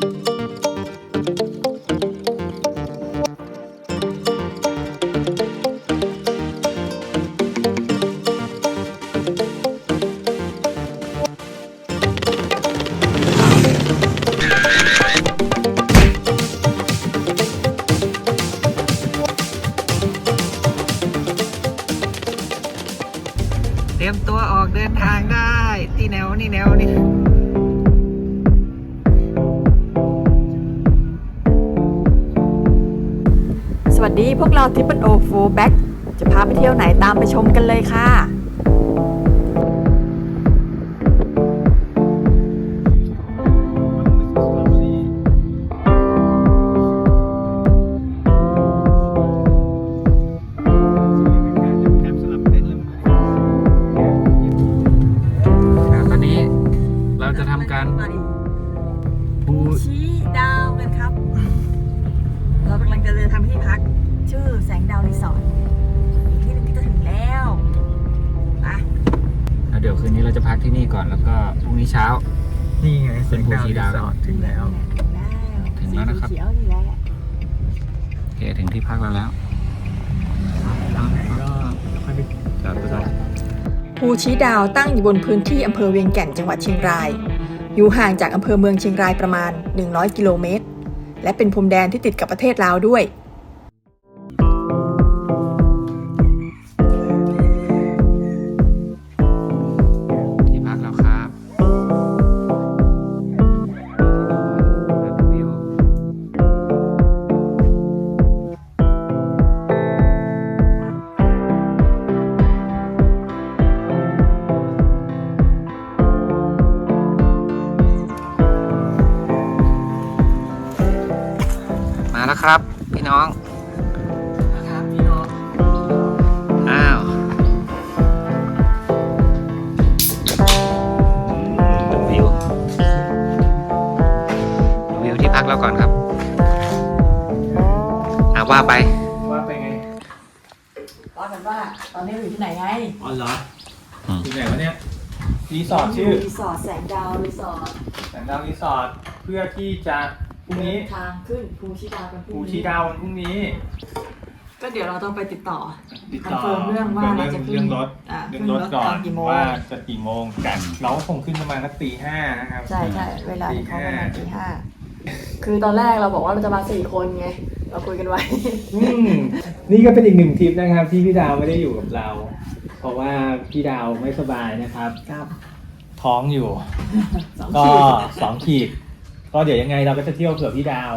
เต สวัสดีพวกเราทิปเปิลโอฟูแบ็กจะพาไปเที่ยวไหนตามไปชมกันเลยค่ะ กที่นี่ก่อนแล้วก็พรุ่งนี้เช้า นี่ไงเป็นภูชีดาวรีสอร์ทถึงแล้ว ถึงแล้วถึงแล้วนะครับสีเขียวนี่แหละโอเคถึงที่พักเราแล้วตอนไหนก็ค่อยไปจอดรถภูชี้ดาวตั้งอยู่บนพื้นที่อำเภอเวียงแก่นจังหวัดเชียงราย อยู่ห่างจากอำเภอเมืองเชียงรายประมาณ 100 กิโลเมตร และเป็นพรมแดนที่ติดกับประเทศลาวด้วย เราก่อนครับอาว่าไป ว่าไปไงว่ากันว่าตอนนี้เราอยู่ที่ไหนไงอ๋อเหรออืม อยู่ไหนวะเนี่ยรีสอร์ทชื่อรีสอร์ทแสงดาวรีสอร์ทแสงดาวรีสอร์ทเพื่อที่จะพรุ่งนี้ทางขึ้นภูชีดาวกันพรุ่งภูนี้ชีดาววันพรุ่งนี้ ก็เดี๋ยวเราต้องไปติดต่อ ติดต่อคอนเฟิร์มเรื่องว่าเราจะขึ้นเรื่องรถอ่าเรื่องรถขึ้นรถก่อตอนนกี่โมง ว่าจะกี่โมงกัน เราก็คงขึ้นประมาณสักตีห้านะครับ ใช่ใช่เวลาตีที่เขาประห้ามาณตีห้า คือตอนแรกเราบอกว่าเราจะมาสี่คนไง เราคุยกันไว้ อืมนี่ก็เป็นอีกหนึ่งทริปนะครับ ที่พี่ดาวไม่ได้อยู่กับเรา เพราะว่าพี่ดาวไม่สบายนะครับครับ ท้องอยู่สองก็ขีดสองขีด ก็เดี๋ยวยังไงเราก็จะเที่ยวเผื่อพี่ดาว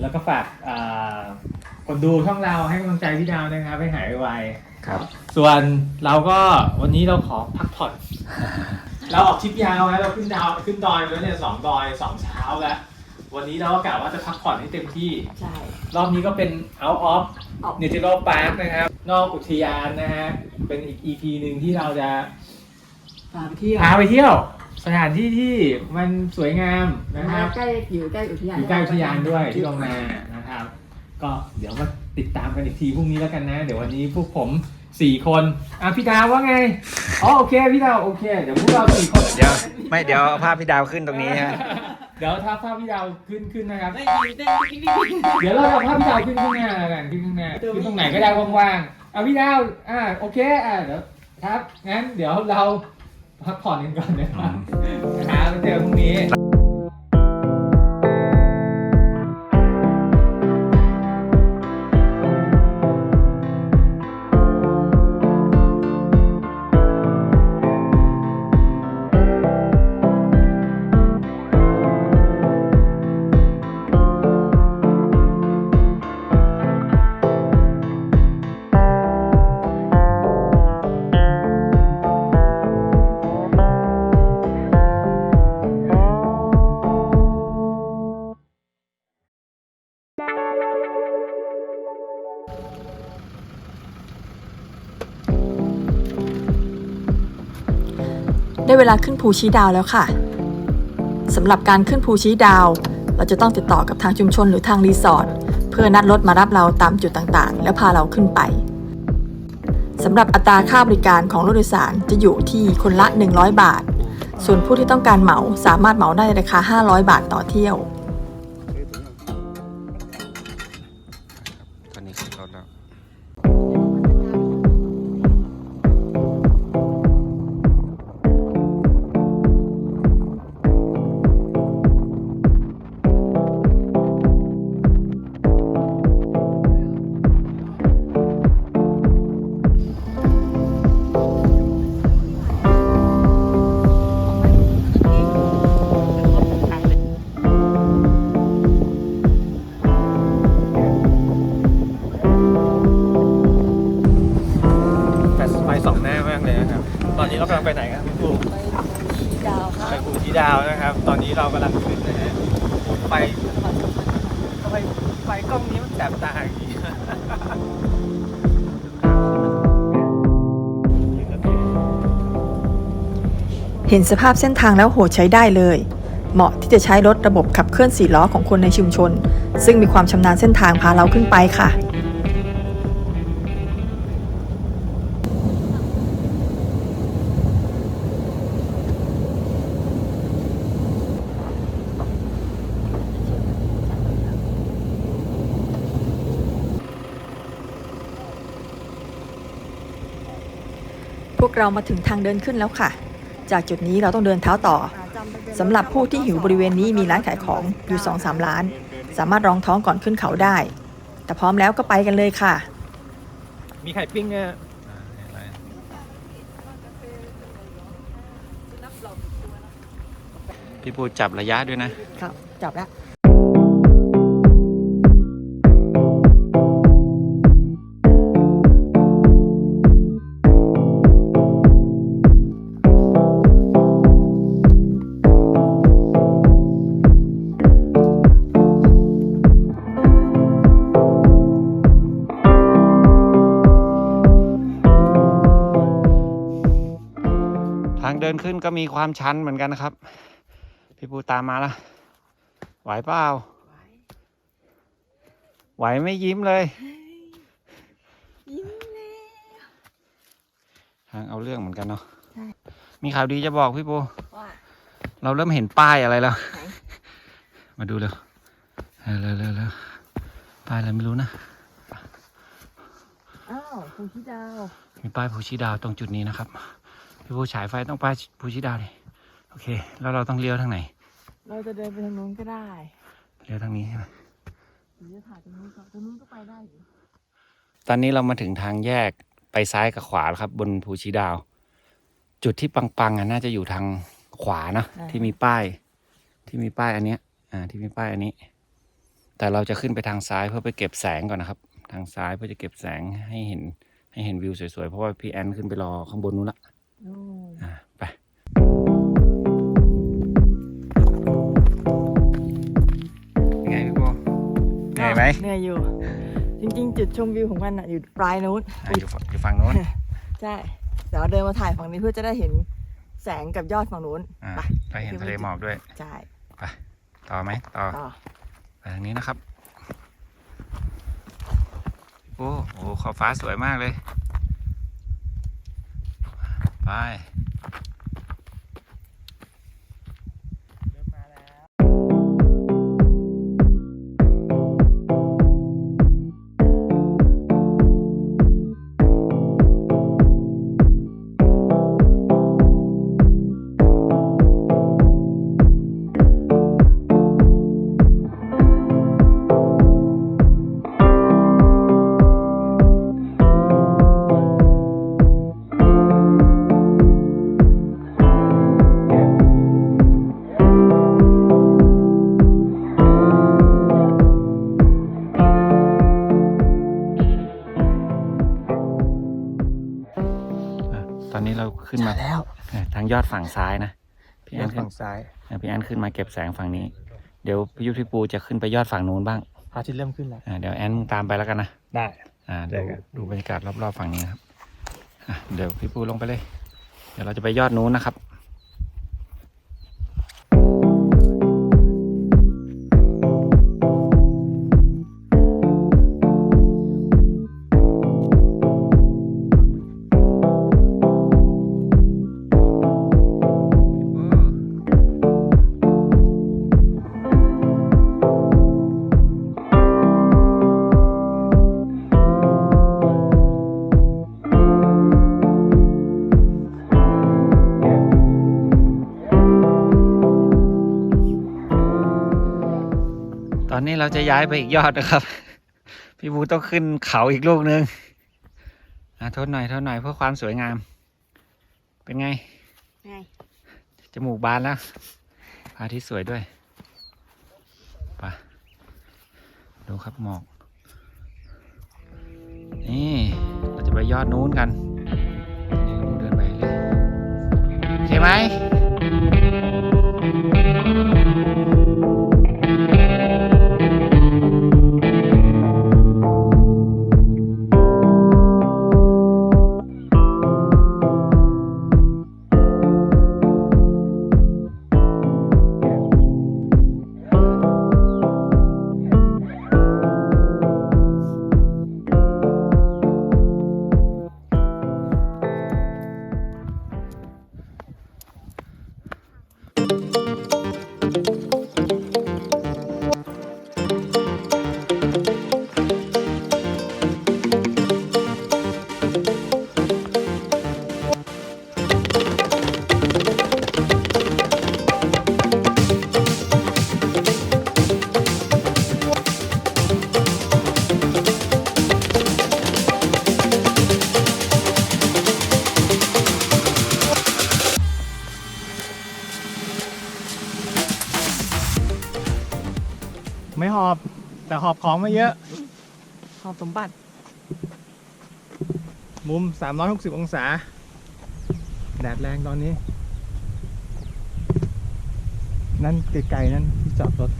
แล้วก็ฝากอ่าคนดูช่องเราให้กำลังใจพี่ดาวนะครับให้หายไวครับๆส่วนเราก็วันนี้เราขอพักผ่อน เราออกทริปยาวนะเราขึ้นดาวขึ้นดอยไปแล้วเนี่ยสองดอยสองเช้าแล้ว วันนี้เราก็กะว่าจะพักผ่อนให้เต็มที่ ใช่ รอบนี้ก็เป็น out of ออก natural park นะครับ นอกอุทยานนะฮะ เป็นอีก EP หนึ่งที่เราจะพาไปเที่ยวพาไปเที่ยว สถานที่ที่มันสวยงามนะครับ ใกล้อยู่ใกล้อุทยานอยู่ใกล้อุทยานด้วยที่ลงมานะครับ ก็เดี๋ยวมาติดตามกันอีกทีพรุ่งนี้แล้วกันนะ เดี๋ยววันนี้พวกผมสี่คนอะพี่ดาวว่าไงอ๋อโอเคพี่ดาวโอเค เดี๋ยวพวกเราสี่คน เดี๋ยว ไม่เดี๋ยวเอาภาพพี่ดาวขึ้นตรงนี้ฮะ เดี๋ยวถ้าภาพพี่ดาวขึ้นขึ้นนะครับ ไม่มีเต้นปิ๊กปิ๊กปิ๊กเดี๋ยวเราเอาภาพพี่ดาวขึ้นข้างหน้าแล้วกันขึ้นข้างหน้าขึ้นตรงไหนก็ได้ว่างๆ เอาพี่ดาว อ่าโอเค อ่าเดี๋ยวครับงั้นเดี๋ยวเราพักผ่อนกันก่อนนะครับนะครับแล้วเจอพรุ่งนี้ ได้เวลาขึ้นภูชี้ดาวแล้วค่ะสำหรับการขึ้นภูชี้ดาว เราจะต้องติดต่อกับทางชุมชนหรือทางรีสอร์ทเพื่อนัดรถมารับเราตามจุดต่างๆ แล้วพาเราขึ้นไปสำหรับอัตราค่าบริการของรถโดยสารจะอยู่ที่คนละ 100 บาท ส่วนผู้ที่ต้องการเหมาสามารถเหมาได้ในราคา 500 บาทต่อเที่ยว ตอนนี้ขึ้นรถแล้ว อนนี้เรากำลังไปไหนครับคุภูชี้ดาวครับไปภูชีดาวนะครับ ตอนนี้เรากำลังขึ้นนะฮะไปทไปไปกล้องนี้มันแสบตาอย่างนี้ เห็นสภาพเส้นทางแล้วโหใช้ได้เลย เหมาะที่จะใช้รถระบบขับเคลื่อนสี่ล้อของคนในชุมชน ซึ่งมีความชำนาญเส้นทางพาเราขึ้นไปค่ะ วกเรามาถึงทางเดินขึ้นแล้วค่ะ จากจุดนี้เราต้องเดินเท้าต่อสำหรับผู้ที่หิวบริเวณนี้มีร้านขายของอยู่2-3ร้าน สามารถรองท้องก่อนขึ้นเขาได้ แต่พร้อมแล้วก็ไปกันเลยค่ะ มีไข่ปิ้งเนี่ยพี่ปูจับระยะด้วยนะครับจับแล้ว มีความชันเหมือนกันนะครับ พี่ปูตามมาละไหวเปล่าไหวไม่ยิ้มเลยทางเอาเรื่องเหมือนกันเนาะใช่มีข่าวดีจะบอกพี่ปูว่าเราเริ่มเห็นป้ายอะไรแล้วไหนมาดูเร็วเร็วเร็วเร็วเร็วป้ายอะไรไม่รู้นะอ้าวภูชีดาว มีป้ายภูชีดาวตรงจุดนี้นะครับ พี่ปูฉายไฟต้องป้ายภูชีดาวดิโอเค แล้วเราต้องเลี้ยวทางไหน เราจะเดินไปทางนู้นก็ได้เลี้ยวทางนี้ใช่ไหมหรือจะถ่ายตรงนู้นก่อนตรงนู้นก็ไปได้อยู่ตอนนี้เรามาถึงทางแยกไปซ้ายกับขวาแล้วครับ บนภูชีดาว จุดที่ปังๆอะน่าจะอยู่ทางขวานะที่มีป้าย ที่มีป้ายอันเนี้ย อ่า ที่มีป้ายอันนี้ แต่เราจะขึ้นไปทางซ้ายเพื่อไปเก็บแสงก่อนนะครับ ทางซ้ายเพื่อจะเก็บแสงให้เห็นให้เห็นวิวสวยๆเพราะว่าพี่แอนขึ้นไปรอข้างบนนู้นละโน่นอ่า ไปไงพี่โบเหนื่อยไหมเหนื่อยอยู่ จริงๆ จุดชมวิวของมันอะอยู่ปลายนู้นอะอยู่ฝั่งอยู่ฝั่งโน้น ใช่เดี๋ยวเดินมาถ่ายฝั่งนี้เพื่อจะได้เห็นแสงกับยอดฝั่งนู้นอ่าไปไปเห็นทะเลหมอกด้วย ใช่ต่อไหมต่อต่อไปทางนี้นะครับ โอ้โหขอบฟ้าสวยมากเลย ไป ขึ้นมาแล้วเอ่อทางยอดฝั่งซ้ายนะพี่แอนขึ้นฝั่งซ้ายอะพี่แอนขึ้นมาเก็บแสงฝั่งนี้ เดี๋ยวพี่ยุทธพี่ปูจะขึ้นไปยอดฝั่งนู้นบ้างพระอาทิตย์เริ่มขึ้นแล้วอะเดี๋ยวแอนตามไปแล้วกันนะได้อ่าได้ดูครับดูบรรยากาศรอบๆฝั่งนี้นะครับอะเดี๋ยวพี่ปูลงไปเลย เดี๋ยวเราจะไปยอดนู้นนะครับ อนนี้เราจะย้ายไปอีกยอดนะครับ พี่บูต้องขึ้นเขาอีกลูกนึงอะทดหน่อยทดหน่อยเพื่อความสวยงาม เป็นไงไงจมูกบานแล้วพระอาทิตย์สวยด้วยไปดูครับหมอก นี่เราจะไปยอดนู้นกันนี่เราเดินไปเลยโอเคไหม ไม่หอบ แต่หอบของมาเยอะ หอบสมบัติ มุม 360 องศา แดดแรงตอนนี้ นั่นไกลๆนั่นที่จอดรถ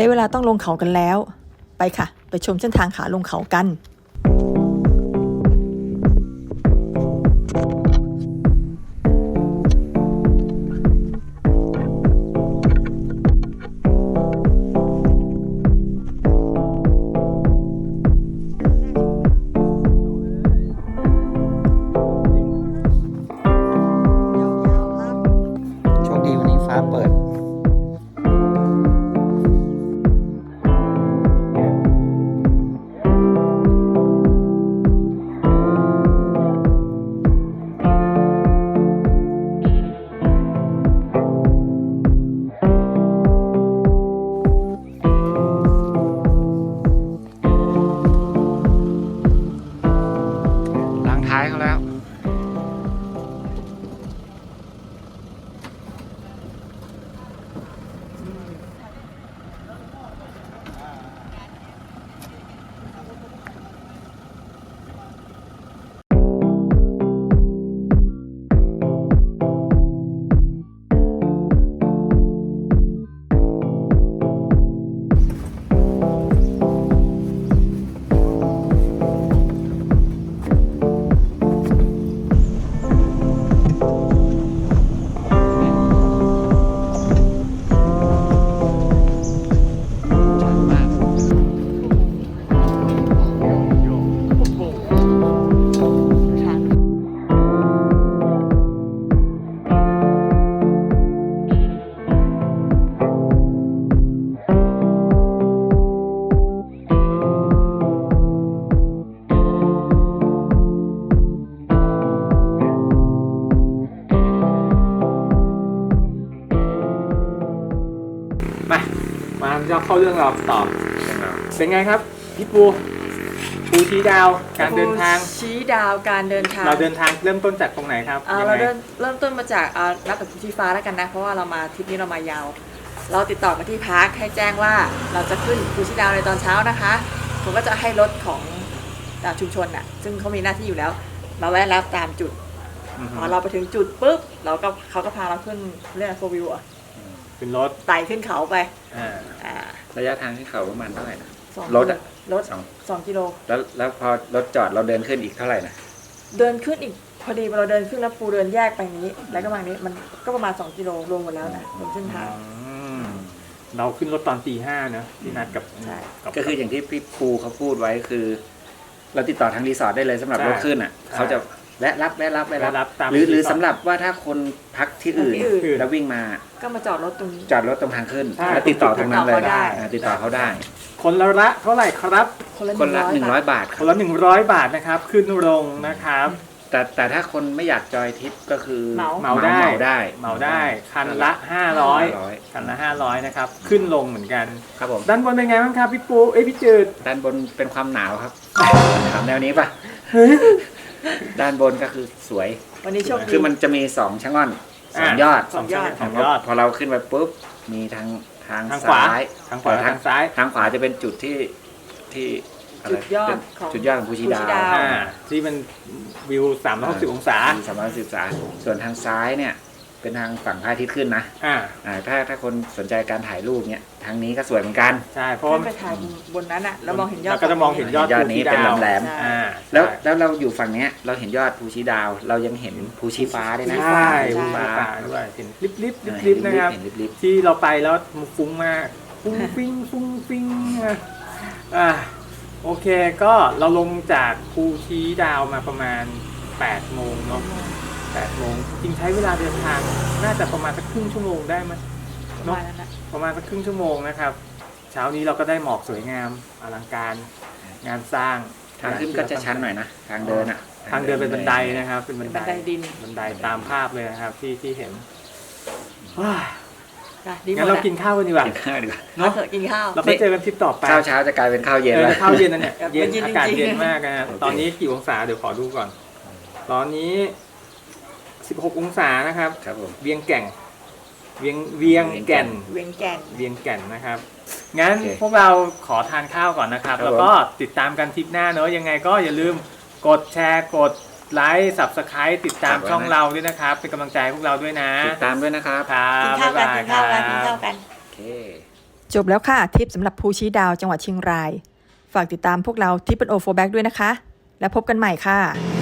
ได้เวลาต้องลงเขากันแล้ว ไปค่ะ ไปชมเส้นทางขาลงเขากัน จะเข้าเรื่องเราต่อ เป็นไงครับพี่ปูปูชี้ดาวการเดินทาง ชี้ดาวการเดินทาง เราเดินทางเริ่มต้นจากตรงไหนครับอ่ายังไงเราเริ่มเริ่มต้นมาจากอ่านับจากภูชีฟ้าแล้วกันนะ เพราะว่าเรามาทริปนี้เรามายาว เราติดต่อมาที่พักให้แจ้งว่าเราจะขึ้นภูชีดาวในตอนเช้านะคะผมก็จะให้รถของอ่าชุมชนน่ะ ซึ่งเขามีหน้าที่อยู่แล้วมาแวะรับตามจุดอือพฮึอเราไปถึงจุดปุ๊บเราก็เขาก็พาเราขึ้นเรื่องโฟวิวอะ เป็นรถไต่ขึ้นเขาไป อ่าอ่าระยะทางที่เขาประมาณเท่าไหร่นะ สองรถอะ รถสองสองกิโล แล้วแล้วพอรถจอดเราเดินขึ้นอีกเท่าไหร่นะเดินขึ้นอีกพอดีเราเดินขึ้นแล้วปูเดินแยกไปนี้ แล้วก็มานี้มันก็ประมาณ 2 กิโลรวมหมดแล้วนะบนเส้นทาง อืมเราขึ้นรถตอนตีห้านะที่นัดกับใช่กับก็คืออย่างที่พี่ปูเขาพูดไว้คือ เราติดต่อทางรีสอร์ทได้เลยสำหรับใช่รถขึ้นอะ ใช่ เขาจะ แวะรับแวะรับแวะแวะรัรับบตามหรือหรือรีสอร์ทสำหรับว่าถ้าคนพักที่อื่นที่อื่น แล้ววิ่งมาก็มาจอดรถตรงนี้ จอดรถตรงทางขึ้นใช่ แล้วติดต่อตรงนั้นเลยติดต่อเขาได้ อ่าติดต่อเขาได้ คนละละเท่าไหร่ครับ คนละคนละหนึ่งร้อยบาทบาทคครับนละหนึ่งร้อยบาทนะครับ ขึ้นลงนะครับ แต่แต่ถ้าคนไม่อยากจอยทริปก็คือเหมา เหมาได้ เหมาได้เหมาได้คันละห้าร้อย500 คันละห้าร้อยนะครับ ขึ้นลงเหมือนกัน ครับผมด้านบนเป็นไงบ้างครับพี่ปู เอ้ยพี่จืดด้านบนเป็นความหนาวครับถามแนวนี้ปะ ด้านบนก็คือสวย วันนี้โชคดี คือมันจะมีสองชะง่อนสองยอดสองยอด สองยอด พอเราขึ้นไปปุ๊บ มีทางทางทางขวาซ้ายทางขวาทางซ้าย ทางขวาจะเป็นจุดที่ที่อะไรจุดยอดของจุดยอดของภูชีดาภูชีดาววอ่าที่มันวิว360องศา สามร้อยสิบสาส่วนทางซ้ายเนี่ย เป็นทางฝั่งพระอาทิตย์ขึ้นนะอ่าอ่าถ้าถ้าคนสนใจการถ่ายรูปเนี่ยทางนี้ก็สวยเหมือนกันใช่เพราะขึ้ว่านไปถ่ายบนนั้นอะแล้วมองเห็นยอดเราก็จะมองเห็นยอดยอดภูนี้ชีเป็นดาวแหลมใช่อ่าแล้วใช่แล้วเราอยู่ฝั่งเนี้ยเราเห็นยอดภูชีดาว เรายังเห็นภูชีฟ้าด้วยนะใช่ใช่ภูฟ้าด้วยเห็นลิบลิบลิอ่าบลิบนะครับ เห็นลิบที่เราไปแล้วฟุ้งมาก ฟุ้งฟิ้งฟุ้งฟิ้งอะอ่าโอเคก็เราลงจากภูชี้ดาวมาประมาณ8โมงเนาะ 8โมงจริงใช้เวลาเดินทาง น่าจะประมาณสักครึ่งชั่วโมงได้ไหมประเนาะมาณนั้นนะประมาณสักครึ่งชั่วโมงนะครับ เช้านี้เราก็ได้หมอกสวยงามอลังการงานสร้างทางขึ้นก็จะชันหน่อยนะทางเดินอะ ทางเดินเป็นบันไดนะครับ เป็นบันไดบันไดดินบันไดตามภาพเลยนะครับ ที่ที่เห็นว้าจ้ะดีหมงั้ดนเราอะกินข้าวกันดีกว่ากินข้าวดีกว่าเอาเนาะเถอะกินข้าวเราไปเจอกันทริปต่อไปข้าวเช้าจะกลายเป็นข้าวเย็นเอแล้อวข้าวเย็นนะเนี่ยแบบเย็นเย็นจริงๆอากาศเย็นมากนะฮะตอนนี้กี่องศาเดี๋ยวขอดูก่อน ตอนนี้ 16 องศานะครับ ครับผมเวียงแก่ง เวียงเวียงแก่น เวียงแก่น เวียงแก่นนะครับ งั้นโอเคพวกเราขอทานข้าวก่อนนะครับครับ แล้วก็ติดตามกันทริปหน้าเนอะยังไงก็อย่าลืมกดแชร์กดไลค์ subscribe ติดตามช่องเราด้วยนะครับ เป็นกำลังใจให้พวกเราด้วยนะ ติดตามด้วยนะครับครับกินข้าวกันบ๊กิยนบข้าวยกันคกินรับข้าวกันโอเคจบแล้วค่ะทริปสำหรับภูชี้ดาวจังหวัดเชียงราย ฝากติดตามพวกเราที่เป็นโอโฟแบ็กด้วยนะคะ แล้วพบกันใหม่ค่ะ